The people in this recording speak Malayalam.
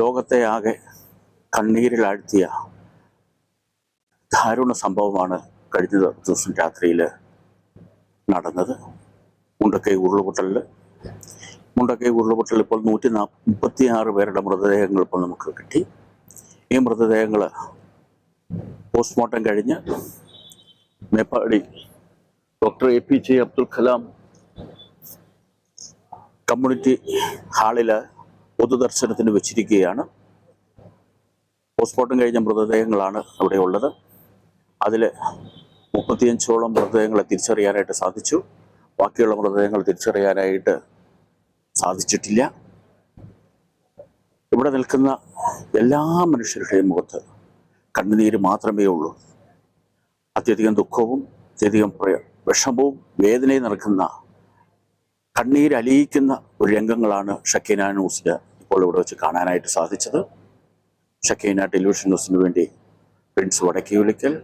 ലോകത്തെ ആകെ കണ്ണീരിലാഴ്ത്തിയ ദാരുണ സംഭവമാണ് കഴിഞ്ഞ ദിവസം രാത്രിയിൽ നടന്നത്. മുണ്ടക്കൈ ഉരുളുപൊട്ടലിൽ മുണ്ടക്കൈ ഉരുളുപൊട്ടലിൽ ഇപ്പോൾ നൂറ്റി മുപ്പത്തി ആറ് പേരുടെ മൃതദേഹങ്ങൾ ഇപ്പോൾ നമുക്ക് കിട്ടി. ഈ മൃതദേഹങ്ങൾ പോസ്റ്റ്മോർട്ടം കഴിഞ്ഞ് Meppadi doctor A P J Abdul Kalam community ഹാളിൽ പൊതുദർശനത്തിന് വെച്ചിരിക്കുകയാണ്. പോസ്റ്റ്മോർട്ടം കഴിഞ്ഞ മൃതദേഹങ്ങളാണ് അവിടെ ഉള്ളത്. അതിൽ മുപ്പത്തിയഞ്ചോളം മൃതദേഹങ്ങളെ തിരിച്ചറിയാനായിട്ട് സാധിച്ചു. ബാക്കിയുള്ള മൃതദേഹങ്ങൾ തിരിച്ചറിയാനായിട്ട് സാധിച്ചിട്ടില്ല. ഇവിടെ നിൽക്കുന്ന എല്ലാ മനുഷ്യരുടെയും മുഖത്ത് കണ്ണുനീര് മാത്രമേ ഉള്ളൂ. അത്യധികം ദുഃഖവും അത്യധികം വിഷമവും വേദനയും നിറക്കുന്ന കണ്ണീരലിയിക്കുന്ന ഒരു രംഗങ്ങളാണ് ഷക്കീന ഇപ്പോൾ ഇവിടെ വെച്ച് കാണാനായിട്ട് സാധിച്ചത്. ഷക്കീന ടെലിവിഷൻ ന്യൂസിന് വേണ്ടി പ്രിൻസ് വടക്കി വിളിക്കൽ.